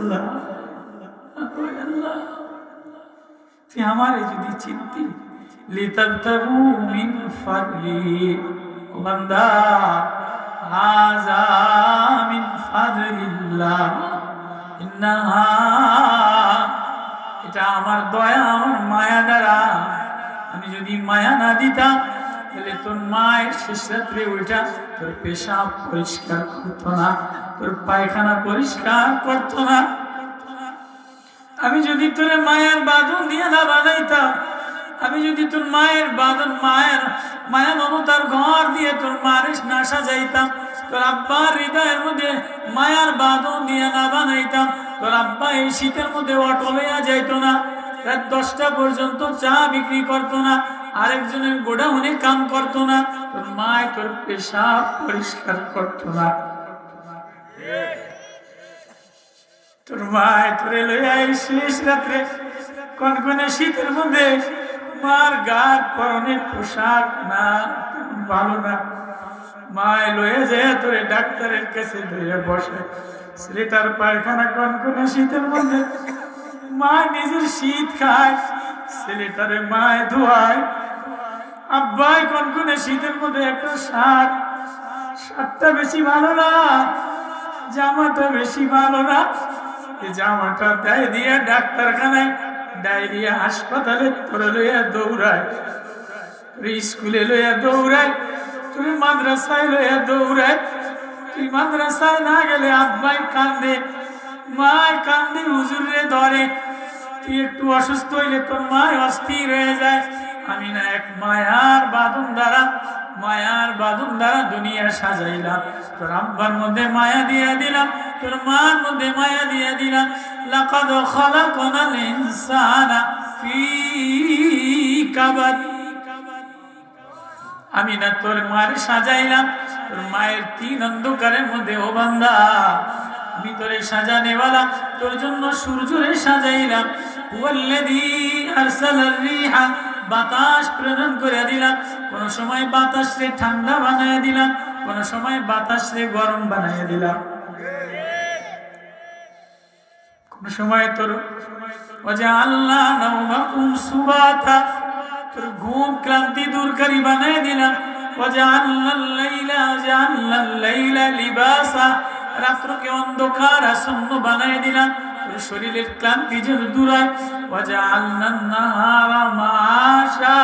আল্লাহ আল্লাহ তুই আমারে যদি চিনতি লিতাবতাগু মিন ফাদলি, ও বান্দা হাযা মিন ফাদলিল্লাহ এটা আমার দয়া, আমার মায়া দ্বারা। আমি যদি মায়া না দিতাম তাহলে তোর মায়ের শেষ রাত্রে ওইটা, তোর পেশাব পরিষ্কার করতো না, তোর পায়খানা পরিষ্কার করতো না। আমি যদি তোর মায়ের বাঁধন দিয়ে না বানাইতাম, আমি যদি তোর মায়ের বাঁধন, মায়ের, মায়া মমতার ঘর দিয়ে তোর মারিস না সাজাইতাম, তোর আব্বার হৃদয়ের মধ্যে মায়ার বাঁধন দিয়ে না বানাইতাম, তোর আব্বা এই শীতের মধ্যে অটো লইয়া যাইতো না, রাত দশটা পর্যন্ত চা বিক্রি করতো না আরেকজনের গোডাউনে কাম করতো না, তোর মায় তোর পেশাব পরিষ্কার করতো না। তোর মায় তোরে শেষ রাত্রে, কনকনে শীতের মধ্যে, মার গার পরনে পোশাক না ভালো না। মায় লয়ে যায় তোরে ডাক্তারের কাছে ধরে বসে ছেলেটার পায়খানা কনকনে শীতের মধ্যে। মা নিজের শীত খায় ছেলেটারে মায় ধোয়ায়। আব্বাই কনকনে শীতের মধ্যে একটা শার্ট শার্টটা বেশি ভালো না, জামাটা বেশি ভালো না। জামাটা দেয় দিয়ে ডাক্তারখানায় ডায়রিয়া, হাসপাতালে তোরে লইয়া দৌড়ায়। স্কুলে লইয়া দৌড়ায় তুমি মাদ্রাসায় লইয়া দৌড়ায়। তুই মাদ্রাসায় না গেলে আব্বাই কান্দে, মায় কান্দে, হুজুরে ধরে। তুই একটু অসুস্থ হইলে তোর মায় অস্থির হয়ে যায়। আমি না এক মায়ার বাদন দ্বারা, মায়ার বাদন দ্বারা দুনিয়া সাজাইলাম। তোর আব্বার মধ্যে মায়া দিয়া দিলাম, তোর মার মধ্যে মায়া দিয়া দিলাম। লাকাদ খালাকনাল ইনসানা ফি কাবাদ। আমি না তোর মার সাজাইলাম, তোর মায়ের তিন অন্ধকারের মধ্যে ও বান্দা। আমি তোরে সাজানেওয়ালা তোর জন্য সূর্যরে সাজাইলাম। বাতাস প্রেরণ করে দিলাম। কোন সময় বাতাস রে ঠান্ডা বানায় দিলাম, কোন সময় বাতাস রে গরম বানায় দিলাম। কোন সময় তোর ওজে আল্লাহ সুবাতা, তোর ঘুম ক্লান্তি দূরকারী বানায় দিলাম। ওজে আল্লাহ লাইলা ওজে আল্লাহ লাইলা লিবাসা রাত্রকে অন্ধকার আসন্ন বানায় দিলাম তোর শরীরের ক্লান্তি যেন দূর হয় ওজে আল্লাহ নাহারা মাশা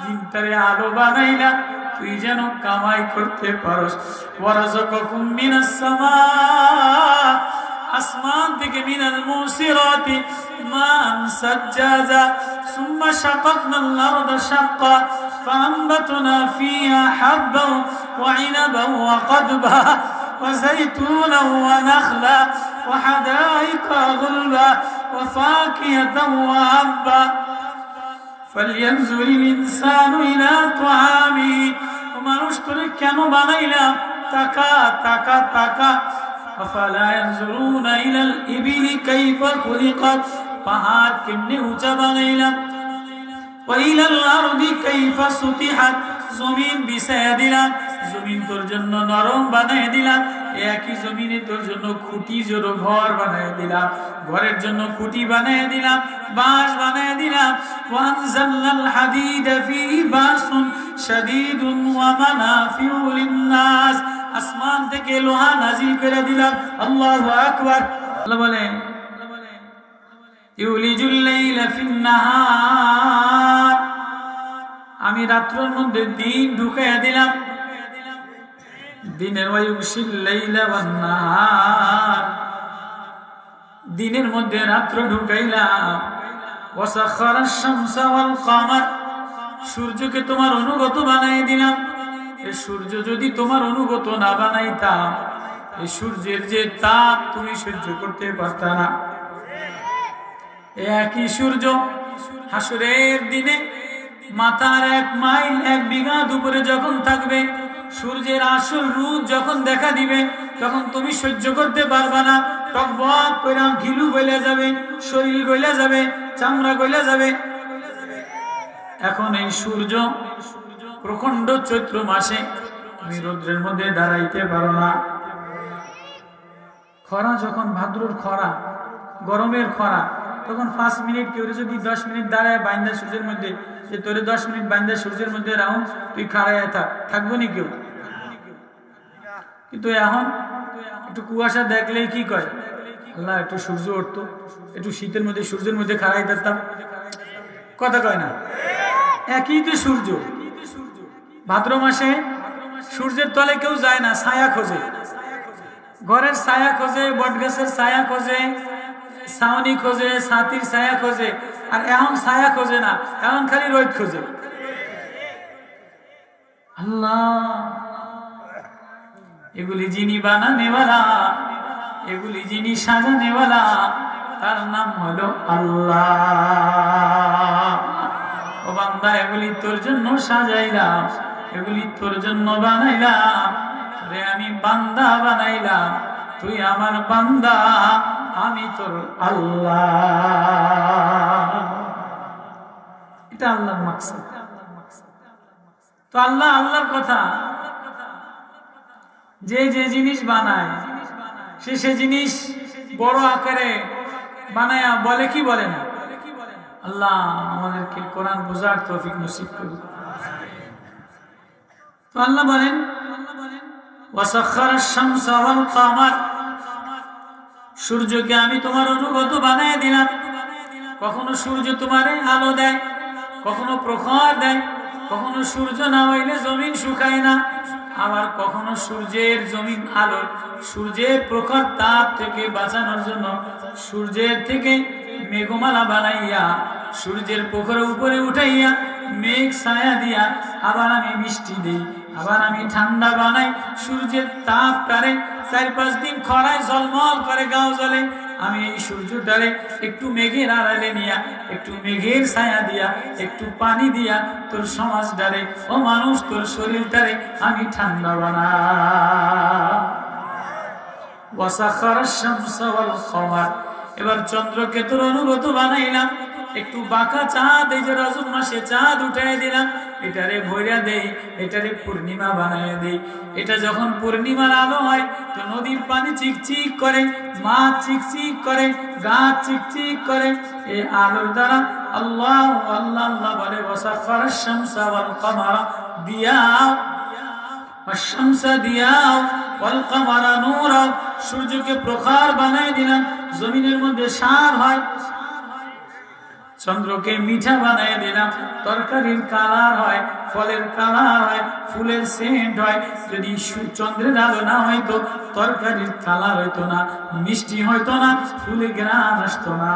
দিনটারে আলো বানাইলাম তুই যেন কামাই করতে পারস ওয়ারাযাকাকুম মিনাস সামা আসমান থেকে মিনাল মুসিরাতি মান সাজ্জাজা সুম্মা শাকাকনাল আরদা শাক্কা فأنبتنا فيها حبا وعنبا وقضبا وزيتونا ونخلا وحدائق غلبا وفاكهة وأبا فلينظر الإنسان إلى طعامه ومنوش করে কেন বানাইলাম টাকা টাকা টাকা أفلا ينظرون إلى الإبل كيف خلقت পাহাড় কেমনে উঁচা বানাইলাম وإلى الأرض كيف سطحت জমিন বিছায়া দিলাম জমিন তোর জন্য নরম বানাই দিলাম। একই জমিনে তোর জন্য খুঁটি জোড়ো ঘর বানাই দিলাম। ঘরের জন্য খুঁটি বানাই দিলাম, বাঁশ বানাই দিলাম। ওয়ানজালনাল হাদিদা ফি বাসুন শাদীদুন ওয়া লিন-নাস। আসমান থেকে লোহা নাজিল করে দিলাম। আল্লাহু আকবার। আল্লাহ বলে, ইউলিজুল লাইলা ফিন-নাহার। আমি রাত্রের মধ্যে দিন ঢুকাইয়া দিলাম। দিনের দিনের মধ্যে রাত্র ঢুকাইলাম। সূর্যকে তোমার অনুগত বানাই দিলাম। এই সূর্য যদি তোমার অনুগত না বানাইতাম, এই সূর্যের যে তাপ তুমি সহ্য করতে পারতা না। একই সূর্য হাসুরের দিনে মাথার এক মাইল, এক বিঘা দুপুরে যখন থাকবে সূর্যের আসল রূপ যখন দেখা দিবে, তখন তুমি সহ্য করতে পারবা না। টকবক করে ঘিলু গলে যাবে, শরীর গলে যাবে, চামড়া গলে যাবে। এখন এই সূর্য প্রখণ্ড চৈত্র মাসে তুমি রৌদ্রের মধ্যে দাঁড়াইতে পারো না। খরা যখন ভাদ্রর খরা, গরমের খরা তখন পাঁচ মিনিট কেউ যদি দশ মিনিট দাঁড়ায় বাইন্দা সূর্যের মধ্যে, যে তোরে দশ মিনিট বাইন্দা সূর্যের মধ্যে রাউন তুই খাড়ায় থাক। থাকব নি কেউ? কিন্তু এখন একটু কুয়াশা দেখলেই কি কয়? আল্লাহ, একটু সূর্য উঠতো। একটু শীতের মধ্যে, সূর্যের মধ্যে খাড়াই থাকতাম। কথা কয় না? একই তো সূর্য। ভাদ্র মাসে সূর্যের তলে কেউ যায় না, ছায়া খোঁজে। ঘরের ছায়া খোঁজে, বটগাছের ছায়া খোঁজে। ছাউনি খোঁজে ছাতির ছায়া খোঁজে, আর এখন ছায়া খোঁজে না এখন খালি রোদ খোঁজে। আল্লাহ, এগুলি যিনি বানানেওয়ালা এগুলি যিনি সাজানেওয়ালা তার নাম হলো আল্লাহ। ও বান্দা, এগুলি তোর জন্য সাজাইলাম, এগুলি তোর জন্য বানাইলাম রে আমি বান্দা বানাইলাম, তুই আমার বান্দা। আমি তোর আল্লাহ। এটা আল্লাহর মাকসাদ। তো আল্লাহ আল্লাহর কথা। যে যে জিনিস বানায়, সে সে জিনিস বড় আকারে বানায়া বলে কি বলে না? আল্লাহ আমাদেরকে কোরআন বোঝার নসিব করুন তো আল্লাহ বলেন ওয়াসাখার শামস ওয়াল কামার। সূর্যকে আমি তোমার অনুগত বানায় দিলাম। কখনো সূর্য তোমারে আলো দেয়, কখনো প্রখর দেয়, কখনো সূর্য না হইলে জমিন শুকায় না। আবার কখনো সূর্যের জমিন আলো, সূর্যের প্রখর তাপ থেকে বাঁচানোর জন্য সূর্যের থেকে মেঘমালা বানাইয়া, সূর্যের পোখর উপরে উঠাইয়া মেঘ ছায়া দিয়া আবার আমি বৃষ্টি দিই, আবার আমি ঠান্ডা বানাই সূর্যের তাপ টারে চার পাঁচ দিন খরায় জলমল করে গাও জলে। আমি এই সূর্যটারে একটু মেঘের আড়ালে নিয়া, একটু মেঘের ছায়া দিয়া, একটু পানি দিয়া তোর সমাজ ডারে ও মানুষ তোর শরীরটারে আমি ঠান্ডা বানা ওয়াসাখার শামস ওয়াল এবার চন্দ্রকে তোর অনুগত বানাইলাম। একটু বাঁকা চাঁদ এই যে রজব মাসে চাঁদ উঠাই দিলাম এটারে ভৈরা দেই এটারে পূর্ণিমা বানাই দেই এটা যখন পূর্ণিমার আলো হয় তো নদীর পানি চিকচিক করে মাছ চিকচিক করে গাছ চিকচিক করে এই আলোর দ্বারা আল্লাহ আল্লাহ আল্লাহ বলে ওয়াসাখার শামসা ওয়াল কমারা দিয়া والشمس দিয়াও والقمر نورا সূর্যকে প্রখর বানাই দিলাম জমিনের মধ্যে সার হয় চন্দ্রকে মিঠা বানাই দিলাম। তরকারির কালার হয়, ফলের কালার হয়, ফুলের সেন্ট হয়। যদি চন্দ্রের আলো না হয়তো তরকারির কালার হইতো না, মিষ্টি হইতো না, ফুলে গ্রাম আসতো না।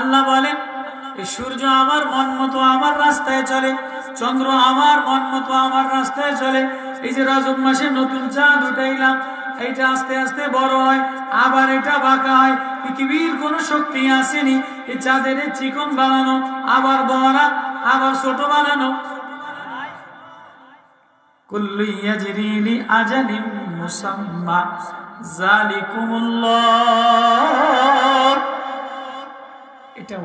আল্লাহ বলেন সূর্য আমার মন মতো আমার রাস্তায় চলে। চন্দ্র আমার মন মতো আমার রাস্তায় চলে। এই যে রজব মাসে নতুন চাঁদ উঠাইলাম, এইটা আস্তে আস্তে বড় হয়, আবার এটা বাঁকা হয়। পৃথিবীর কোনো শক্তি আসেনি, এই চাঁদের চিকন বানানো, আবার বড়, আবার ছোট বানানো। এটা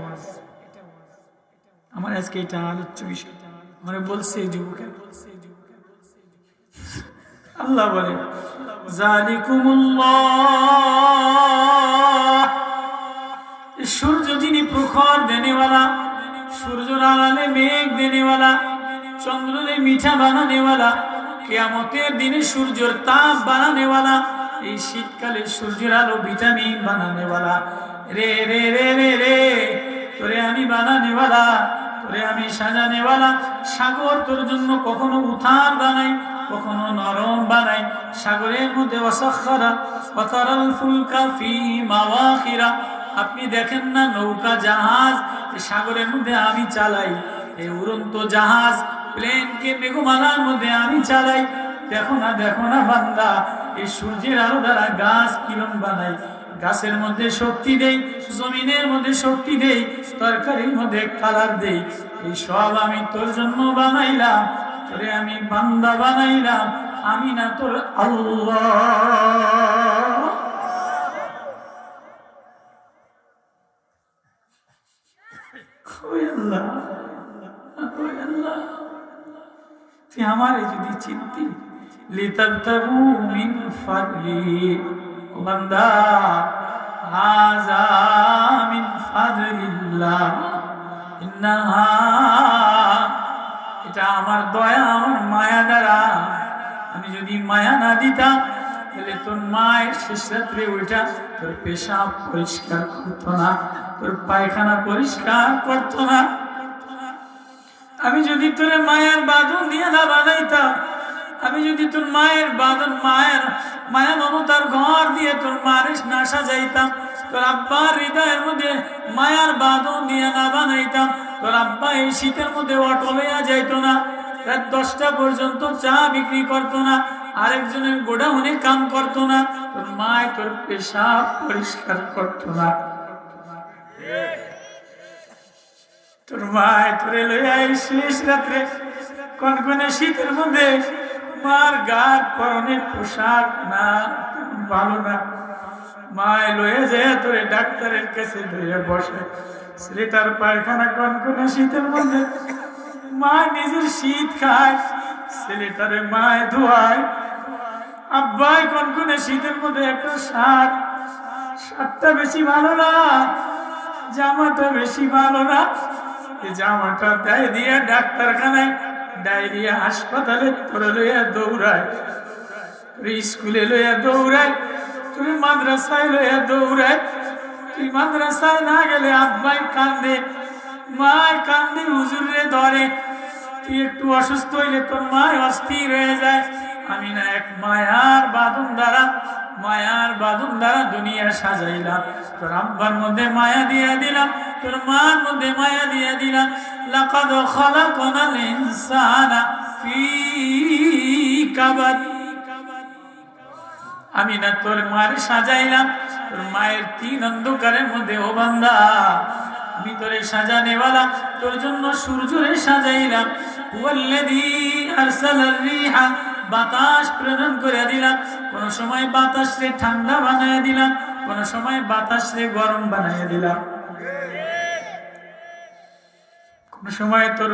আমার আজকে এটা আলোচ্য বিষয়। মানে বলছে এই যুবকের। আল্লাহ বলে সূর্য যিনি প্রখর দেনেওয়ালা সূর্যর আড়ালে মেঘ দেনেওয়ালা চন্দ্ররে মিঠা বানানেওয়ালা কেয়ামতের দিনে সূর্যর তাপ বানানেওয়ালা এই শীতকালে সূর্যের আলো ভিটামিন বানানেওয়ালা রে রে রে রে রে, তোরে আমি বানানেওয়ালা তোরে আমি সাজানেওয়ালা সাগর তোর জন্য কখনো উথান বানাই কখনো নরম বানাই সাগরের মধ্যে অসাক্ষরা ফুলকা ফি মাওয়াখিরা। আপনি দেখেন না নৌকা জাহাজ? সাগরের মধ্যে আমি চালাই এই উড়ন্ত জাহাজ। প্লেনকে মেঘমালার মধ্যে আমি চালাই। দেখো না দেখো না বান্দা এই সূর্যের আলো দ্বারা গাছ কিরণ বানাই গাছের মধ্যে শক্তি দেই, জমিনের মধ্যে শক্তি দেই, তরকারির মধ্যে কালার দেই। এই সব আমি তোর জন্য বানাইলাম, তোরে আমি বান্দা বানাইলাম, আমি না তোর আল্লাহ। আমারে যদি চিনতি, লিতাবতাগু মিন ফাদলি। ও বান্দা হাযা মিন ফাদলিল্লাহ, ইন্নাহা, এটা আমার দয়া, আমার মায়া দ্বারা। আমি যদি মায়া না দিতাম, তাহলে তোর মায়ের শেষ রাত্রে ওইটা তোর পেশাব পরিষ্কার করতো না, তোর পায়খানা পরিষ্কার করতো না। আমি যদি তোর মায়ের বাঁধন দিয়ে না বানাইতাম আমি যদি তোর মায়ের বাঁধন মায়ের, মায়া মমতার ঘর দিয়ে তোর মারিস না সাজাইতাম, তোর আব্বার হৃদয়ের মধ্যে মায়ার বাঁধন দিয়ে না বানাইতাম, তোর আব্বা এই শীতের মধ্যে অটো লইয়া যাইতো না, রাত দশটা পর্যন্ত চা বিক্রি করতো না, আরেকজনের গোডাউনে কাম করতো না, তোর মায় তোর পেশাব পরিষ্কার করতো না। তোর মায় তোরে লইয়া শেষ রাত্রে, কনকনে শীতের মধ্যে মার গার পরনে পোশাক না ভালো না। মায় লয়ে যায় তোরে ডাক্তারের কাছে ধরে বসে। ছেলেটার পায়খানা কন কনকনে শীতের মধ্যে? মা নিজের শীত খায় ছেলেটারে মায় ধোয়ায়। আব্বাই কন কনকনে শীতের মধ্যে একটা শার্ট? শার্টটা বেশি ভালো না, জামাটা বেশি ভালো না। জামাটা দেয় দিয়ে ডাক্তারখানায় ডায়রিয়া হাসপাতালে তোরে লইয়া দৌড়ায়, তোর স্কুলে লইয়া দৌড়ায় তুমি মাদ্রাসায় লইয়া দৌড়ায়। তুই মাদ্রাসায় না গেলে আব্বাই কান্দে মায় কান্দে, হুজুরে ধরে। তুই একটু অসুস্থ হইলে তোর মায় অস্থির হয়ে যায়। আমি না এক মায়ার বাদন দ্বারা মায়ার বাদন দ্বারা দুনিয়া সাজাইলাম। তোর আব্বার মধ্যে মায়া দিয়া দিলাম, তোর মার মধ্যে মায়া দিয়া দিলাম। লাকাদ খালাকনাল ইনসানা ফি কাবাদ। আমি না তোর মার সাজাইলাম, তোর মায়ের তিন অন্ধকারের মধ্যে, ও বান্দা, আমি তোরে সাজানেওয়ালা তোর জন্য সূর্যরে সাজাইলাম। ওয়াল্লাযী আরসালার রিহা বাতাস প্রেরণ করে দিলাম। কোন সময় বাতাসরে ঠান্ডা বানায় দিলাম, কোন সময় বাতাসরে গরম বানায় দিলাম। কোন সময় তোর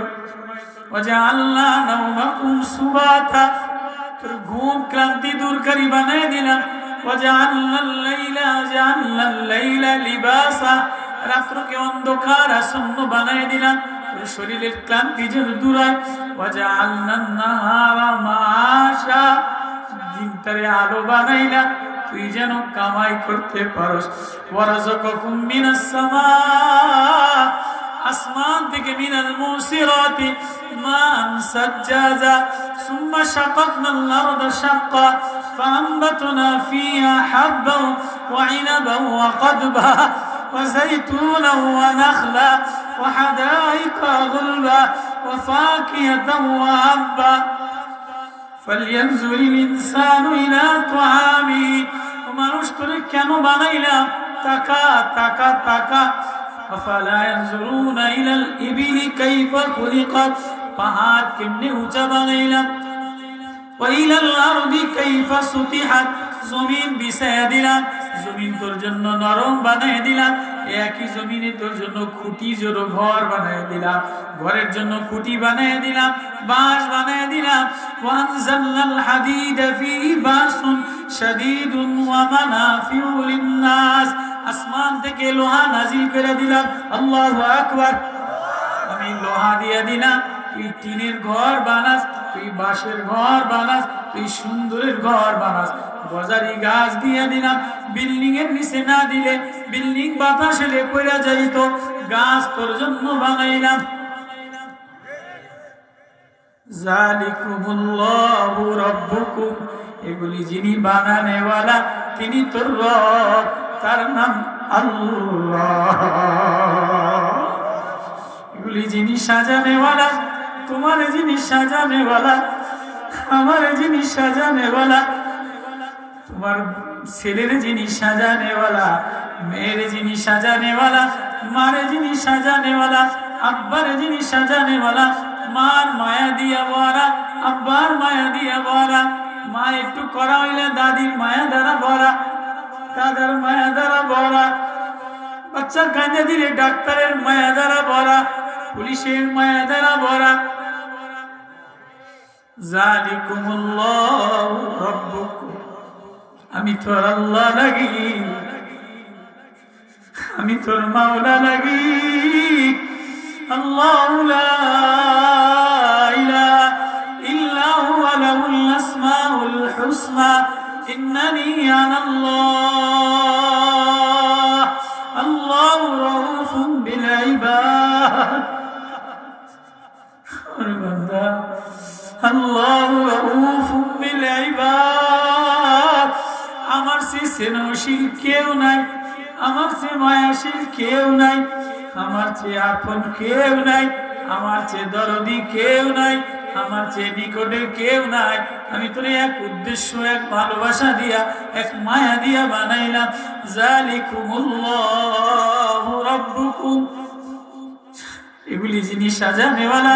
ওজে আল্লাহ নাউমাকুম সুবাতা, তোর ঘুম ক্লান্তি দূরকারী বানায় দিলাম। ওজে আল্লাহ লাইলা, ওজে আল্লাহ লাইলা লিবাসা, রাত্রকে অন্ধকার আসন্ন বানায় দিলাম। শরীরের ক্লান্তি যেন দূর হয় ওজে আল্লাহ নাহারা মাশা দিনটারে আলো বানাইলাম তুই যেন কামাই করতে পারস ওয়ারাযাকাকুম মিনাস সামা আসমান থেকে মিনাল মুসিরাতি মান সাজ্জাজা সুম্মা শাকাকনাল আরদা শাক্কা فأنبتنا فيها حبا وعنبا وقضبا وزيتونا ونخلا وحدائق غلبا وفاكهة وأبا فلينظر الإنسان إلى طعامه ومنوش করে কেন বানাইলাম টাকা টাকা টাকা أفلا ينظرون إلى الإبل كيف خلقت পাহাড় কেমনে উঁচা বানাইলাম وإلى الأرض كيف سطحت জমিন বিছায়া দিলাম, জমিন তোর জন্য নরম বানাই দিলাম, একই জমিনে তোর জন্য খুঁটি জোড়ো ঘর বানাই দিলাম, ঘরের জন্য খুঁটি বানাই দিলাম, বাঁশ বানাই দিলাম। ওয়ানজালনাল হাদিদা ফি বাসুন শাদীদুন ওয়া লিন-নাস। আসমান থেকে লোহা নাজিল করে দিলাম। আল্লাহু আকবার। আমি লোহা দিয়ে দিলাম। তুই টিনের ঘর বানাস, তুই বাঁশের ঘর বানাস, তুই সুন্দরের ঘর বানাস। গজারি গাছ দিয়ে দিলাম বিল্ডিং এর নিচে না দিলে বিল্ডিং বাতাস এলে পড়া যাইত। গাছ তোর জন্য বানাইলাম। এগুলি যিনি বানানেওয়ালা, তিনি তোর রব, তার নাম আল্লাহ। এগুলি যিনি সাজানেওয়ালা তোমার জিনিস যিনি সাজানেওয়ালা আমার জিনিস যিনি সাজানেওয়ালা তোমার ছেলের জিনিস যিনি সাজানেওয়ালা মেয়ের যিনি সাজানেওয়ালা মার যিনি সাজানেওয়ালা আব্বার যিনি সাজানেওয়ালা মার মায়া দিয়া বরা, আব্বার মায়া দিয়া বরা, মা একটু করা হইলে দাদির মায়া দ্বারা ভরা, দাদার মায়া দ্বারা ভরা বাচ্চা কাঁদে দিলে ডাক্তারের মায়া দ্বারা ভরা, পুলিশের মায়া দ্বারা ভরা জালিকুমুল্লাহু রাব্বুকুম আমি তোর আল্লাহ লাগি আমি তোর মাওলা লাগি আল্লাহু লা ইলাহা ইল্লা হুয়া লাহুল আসমাউল হুসনা আল্লাহু রাউফুম বিল আমার সে স্নেহশীল কেউ নাই, আমার সে মায়াশীল কেউ নাই, আমার চেয়ে আপন কেউ নাই, আমার চেয়ে দরদি কেউ নাই, আমার চেয়ে নিকটে কেউ নাই। আমি তোর এক উদ্দেশ্য, এক ভালোবাসা দিয়া, এক মায়া দিয়া বানাইলাম। জালিকুমুল্লাহু রাব্বুকুম। এগুলি যিনি সাজানেওয়ালা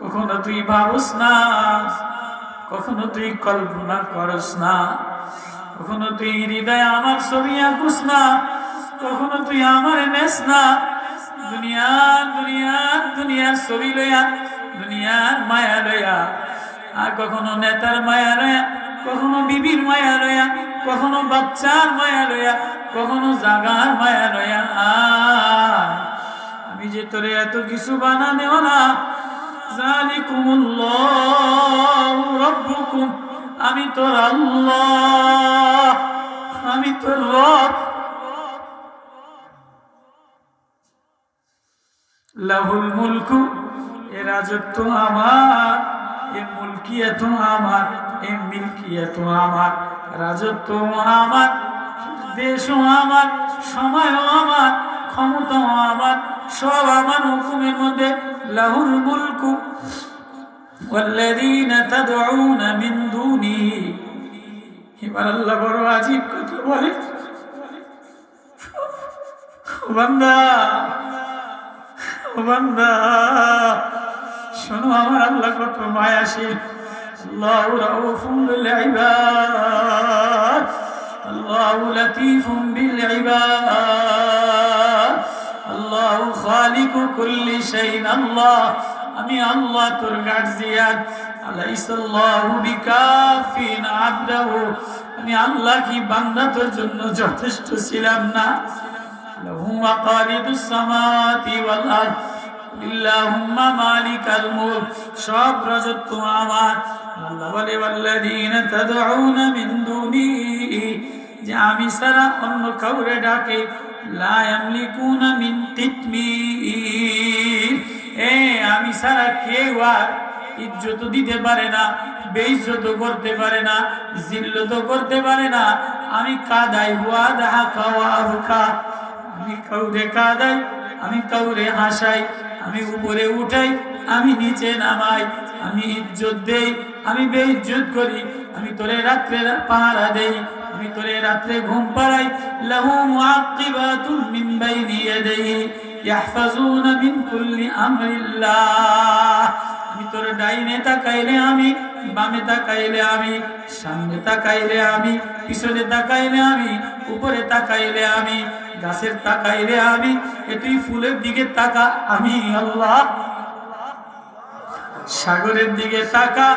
কখনো তুই ভাবস না, কখনো তুই কল্পনা করস না কখনো তুই হৃদয় আমার ছবি আঁকুস না, কখনো তুই আমার নেস না দুনিয়ার দুনিয়ার দুনিয়ার ছবি লইয়া, দুনিয়ার মায়া লইয়া, আর কখনো নেতার মায়া লইয়া, কখনো বিবির মায়া লইয়া, কখনো বাচ্চার মায়া লইয়া, কখনো জাগার মায়া আয়। আমি যে তোরে এত কিছু বানানেও না জালিকুমুল্লাহু রাব্বুকুম আমি তোর আল্লাহ, আমি তোর রব। লাহুল মুলকু, এ রাজত্ব আমার, এ মুলকিয়াত আমার, এ মিলকিয়াত আমার। রাজত্ব আমার, দেশও আমার, সময়ও আমার, ক্ষমতাও আমার, সব আমার হুকুমের মধ্যে লাহুল মুলকু والذين تدعون من دونه এবার আল্লাহ বড় আজীব কথা বলে ও বান্দা ও বান্দা শোনো আমার আল্লাহ কত মায়াশীল আল্লাহ রাউফুম বিল ইবাদ আল্লাহ লতীফুম বিল ইবাদ আল্লাহ খালিকু কুল্লি শাইইন, আল্লাহ, আমি আল্লাহ তোর গার্জিয়ান। আলাইসাল্লাহু বিকাফিন আবদাহু, আমি আল্লাহ কি বান্দা তোর জন্য যথেষ্ট ছিলাম না? লাহু মাকালিদুস সামাওয়াতি ওয়াল আরদ ইল্লাহুম্মা মালিকাল মুলক, সব রাজত্ব আমার। আল্লাহ বলে, ওয়াল্লাযীনা তাদউনা মিন দুনিহি, যে আমি সারা অন্য কাউরে ডাকে। লা ইয়ামলিকুনা মিন কিতমির এ, আমি সারা কেউ আর ইজ্জত দিতে পারে না, বেইজ্জত করতে পারে না, জিল্লত করতে পারে না। আমি কাদাই হুয়া দাহা খাওয়া হুকা আমি কাউরে কাদাই, আমি কাউরে হাসাই, আমি উপরে উঠাই, আমি নিচে নামাই, আমি ইজ্জত দেই, আমি বেইজ্জত করি, আমি তোরে রাত্রে পাহারা দেই। আমি তোরে রাত্রে ঘুম পাড়াই লাহু মুআক্কিবাতুন মিন বাইনি ইয়াদাইহি ইয়াহফাজুনা মিন কুল্লি আমরিল্লাহ। আমি তোর ডাইনে তাকাইলে আমি, বামে তাকাইলে আমি, সামনে তাকাইলে আমি, পিছনে তাকাইলে আমি, উপরে তাকাইলে আমি, গাছের তাকাইলে আমি এ তুই ফুলের দিকে তাকা আমি, আল্লাহ। সাগরের দিকে তাকা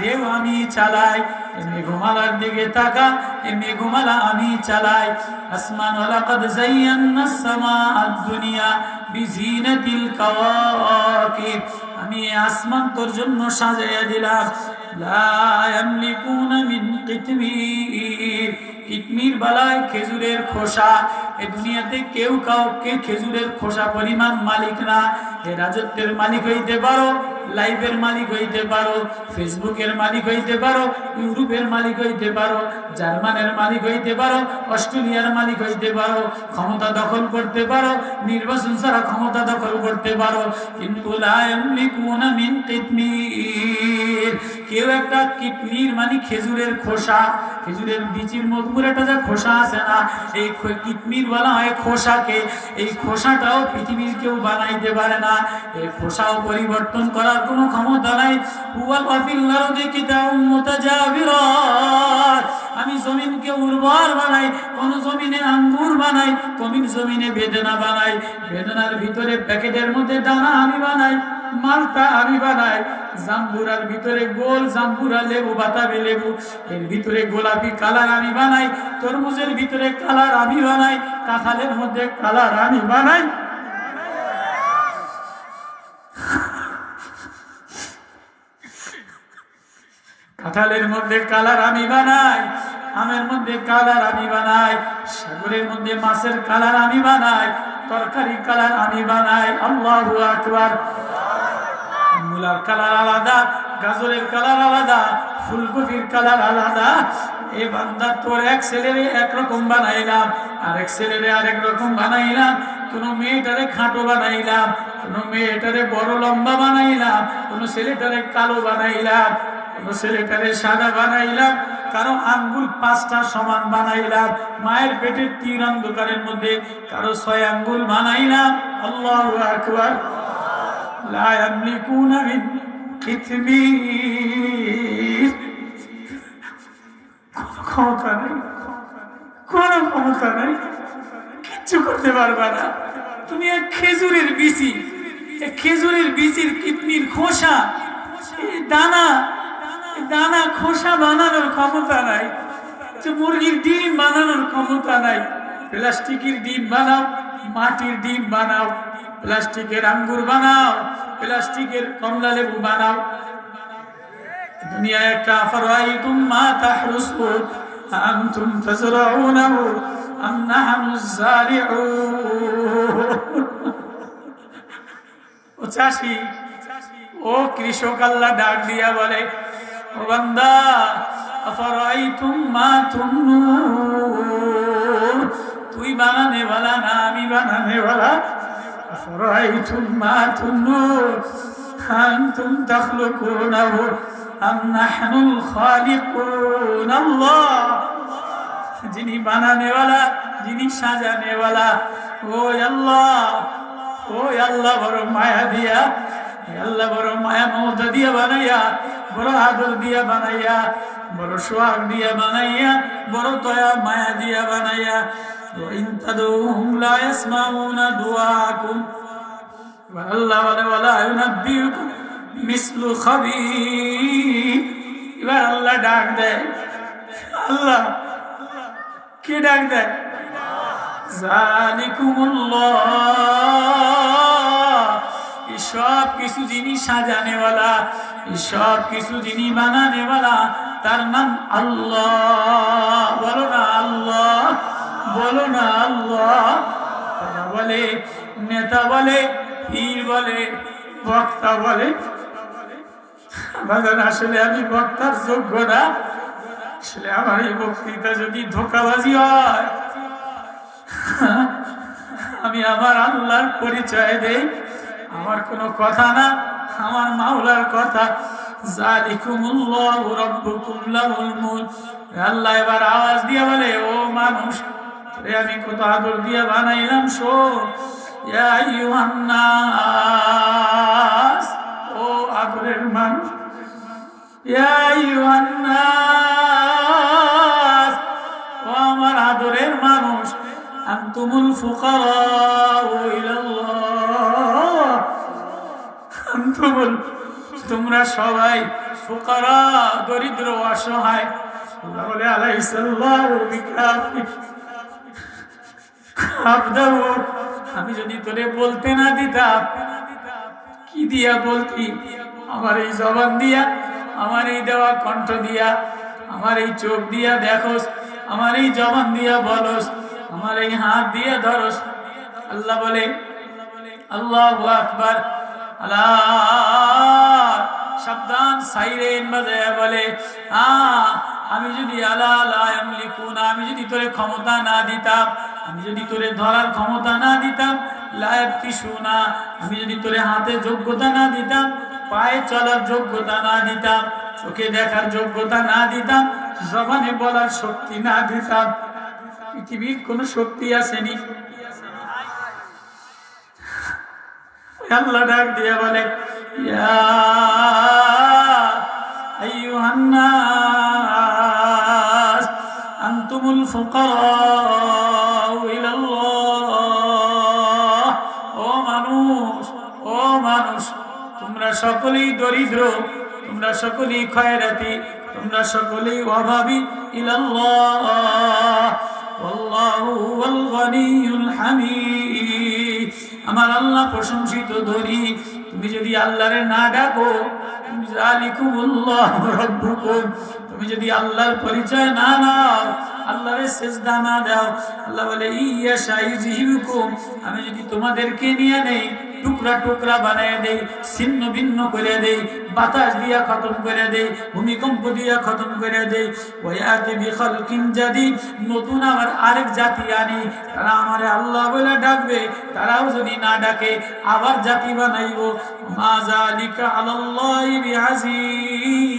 ঢেউ আমি চালাই এ মেঘমালার দিকে তাকা এ মেঘমালা আমি চালাই। আসমান ওয়ালাকাদ জাইয়ান্না সামাআদ দুনিয়া বিজিনাতিল কাওয়াকিব। আমি আসমান তোর জন্য সাজাইয়া দিলাম। লা ইয়ামলিকুনা মিন কিতমির কিতমির বালায় খেজুরের খোসা। দুনিয়াতে কেউ কাউকে খেজুরের খোসা পরিমাণ মালিক না। এ রাজত্বের মালিক হইতে পারো, লাইভের মালিক হইতে পারো, ফেসবুকের মালিক হইতে পারো ইউরোপের মালিক হইতে পারো, জার্মানের মালিক হইতে পারো, অস্ট্রেলিয়ার মালিক হইতে পারো, ক্ষমতা দখল করতে পারো, নির্বাচন ছাড়া ক্ষমতা দখল করতে পারো। কিন্তু কেউ একটা কিডনির মানে খেজুরের খোসা, খেজুরের বিচির মধুর একটা যা খোসা আছে না, এই কিডনির বলা হয় খোসাকে, এই খোসাটাও পৃথিবীর কেউ বানাইতে পারে না। এই খোসাও পরিবর্তন করার কোনো ক্ষমতা নাই। আমি জমিনকে উর্বর বানাই, কোন জমিনে আঙ্গুর বানাই কমিন জমিনে বেদনা বানাই, বেদনার ভিতরে প্যাকেটের মধ্যে দানা আমি বানাই। মালটা আমি বানাই। জাম্বুরার ভিতরে গোল, জাম্বুরা লেবু, বাতাবি লেবু। এর ভিতরে গোলাপি কালার আমি বানাই, তরমুজের ভিতরে কালার আমি বানাই, কাঁঠালের মধ্যে কালার আমি বানাই। কাঁঠালের মধ্যে কালার আমি বানাই, আমের মধ্যে কালার আমি বানাই, সাগরের মধ্যে মাছের কালার আমি বানাই তরকারি কালার আমি বানাই। আল্লাহু আকবার। মূলার কালার আলাদা, গাজরের কালার আলাদা, ফুলকপির কালার আলাদা। এ বান্দা তোর এক ছেলেরে একরকম বানাইলাম, আরেক ছেলেরে আরেক রকম বানাইলাম, কোন মেয়েটারে খাটো বানাইলাম, কোন মেয়েটারে বড় লম্বা বানাইলাম, কোন ছেলেটারে কালো বানাইলাম, কোন ছেলেটারে সাদা বানাইলাম, কারও আঙ্গুল পাঁচটা সমান বানাইলাম, মায়ের পেটের তিন অন্ধকারের মধ্যে কারও ছয় আঙ্গুল বানাইলাম। আল্লাহু আকবার। لا يملكون من কিতমির কোনো ক্ষমতা নেই কোনো ক্ষমতা নেই কিচ্ছু করতে পারবে না তুমি এক খেজুরের বিচি এক খেজুরের বিচির কিডনির খোসা এই দানা এই দানা খোসা বানানোর ক্ষমতা নাই যে মুরগির ডিম বানানোর ক্ষমতা নাই প্লাস্টিকের ডিম বানাও মাটির ডিম বানাও প্লাস্টিকের আঙ্গুর বানাও প্লাস্টিকের কমলা লেবু বানাও দুনিয়ায় একটা আফরাইতুম মা তাহরুসুন আনতুম তাজরাউনাহু আম নাহনু যারিউন ও চাষি ও কৃষক আল্লাহ ডাক দিয়া বলে ও বান্দা আফরাইতুম মা তুমনুন তুই বানানে वाला না আমি বানানে वाला আফরাইতুম মা তুমনুন আনতুম তাখলুকুনাহু আম নাহনুল খালিকুন আল্লাহ যিনি বানানেওয়ালা যিনি সাজানেওয়ালা ও আল্লাহ। ও আল্লাহ বড় মায়া দিয়া আল্লাহ বড় মায়া মমতা দিয়া বানাইয়া, বড় আদর দিয়া বানাইয়া, বড় সোহাগ দিয়া বানাইয়া, বড় দয়া মায়া দিয়া বানাইয়া وإن تدعوهم لا يسمعون دعاءكم আল্লাহ বলে ওয়ালা ইউনাব্বিউকুম মিসলু খাবীর এবার আল্লাহ ডাক দেয় আল্লাহ কে ডাক দেয় জালিকুমুল্লাহ এই সব কিছু জিনিস সাজানেওয়ালা এই সব কিছু জিনিস বানানেওয়ালা তার নাম আল্লাহ বলো না আল্লাহ বলো না আল্লাহ। বলে, নেতা বলে, পীর বলে, বক্তা বলে। বাজার আসলে আমি বক্তার যোগ্য না। আসলে আমার এই বক্তৃতা যদি ধোকাবাজি হয়, আমি আমার আল্লাহর পরিচয় দেই। আমার কোনো কথা না, আমার মাওলার কথা। আল্লাহ এবার আওয়াজ দিয়ে বলে, ও মানুষ তোরে আমি কত আদর দিয়ে বানাইলাম নাস ও আদরের মানুষ। ও আমার আদরের মানুষ। আনতুমুল ফুকারা তোমরা সবাই ফুকারা, দরিদ্র, অসহায়। বলে, আলাইসাল্লাহু আমি যদি তোরে বলতে না দিতাম, কি দিয়া বলতি? আমার এই জবান দিয়া, আমার এই দেওয়া কণ্ঠ দিয়া, আমার এই চোখ দিয়া দেখোস, আমার এই জবান দিয়া বলস, আমার এই হাত দিয়া ধরস। আল্লাহ বলে, আল্লাহ আকবার। আল্লাহ সাবধান সাইরেন বাজায় বলে, আ আমি যদি আলা আলা লিখুন আমি যদি তোরে ক্ষমতা না দিতাম, আমি যদি তোরে ধরার ক্ষমতা না দিতাম লাইফ না আমি যদি তোরে হাতে যোগ্যতা না দিতাম, পায়ে চলার যোগ্যতা না দিতাম, চোখে দেখার যোগ্যতা না দিতাম, জবানে বলার শক্তি না দিতাম, পৃথিবীর কোন শক্তি আসেনি। আল্লাহ ডাক দিয়ে বলে, ইয়া আইয়ুহান আনতুমুল ফুকারাউ ইলাল্লাহ ও মানুষ ও মানুষ তোমরা সকলেই দরিদ্র তোমরা সকলেই খয়রাতি তোমরা সকলেই অভাবী ইলাল্লাহ والله هو الغني الحميد আমার আল্লাহ প্রশংসিত ধরি তুমি যদি আল্লাহরে না ডাকো জালিকুমুল্লাহ রাব্বুকুম তুমি যদি আল্লাহর পরিচয় না নাও, আল্লাহরে সেজদা না দাও, আল্লাহ বলে, ইয়া শাইজিহুকুম আমি যদি তোমাদেরকে নিয়ে নেই, টুকরা টুকরা বানিয়ে দেই, ছিন্ন ভিন্ন করে দেই, বাতাস দিয়া খতম করে দেই, ভূমিকম্প দিয়া খতম করে দেই ওয়াতি বিখালকিন জাদি নতুন আবার আরেক জাতি আনি, তারা আমারে আল্লাহ বলে ডাকবে, তারাও যদি না ডাকে, আবার জাতি বানাইব। মা জালিকা আলাল্লাহি বিআজিজ।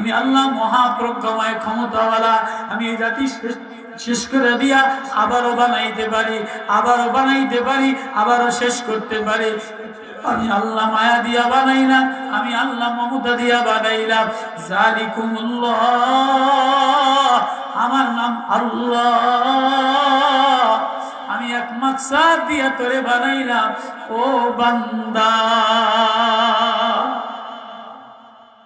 আমি আল্লাহ মহাপ্রজ্ঞময় ক্ষমতাওয়ালা, আমি এই জাতি শেষ- করে দিয়া আবারও বানাইতে পারি, আবারও বানাইতে পারি, আবারও শেষ করতে পারি। আমি আল্লাহ মায়া দিয়া বানাইলাম, আমি আল্লাহ মমতা দিয়া বানাইলাম। জালিকুমুল্লাহ, আমার নাম আল্লাহ। আমি এক মাকসাদ দিয়া তোরে বানাইলাম, ও বান্দা।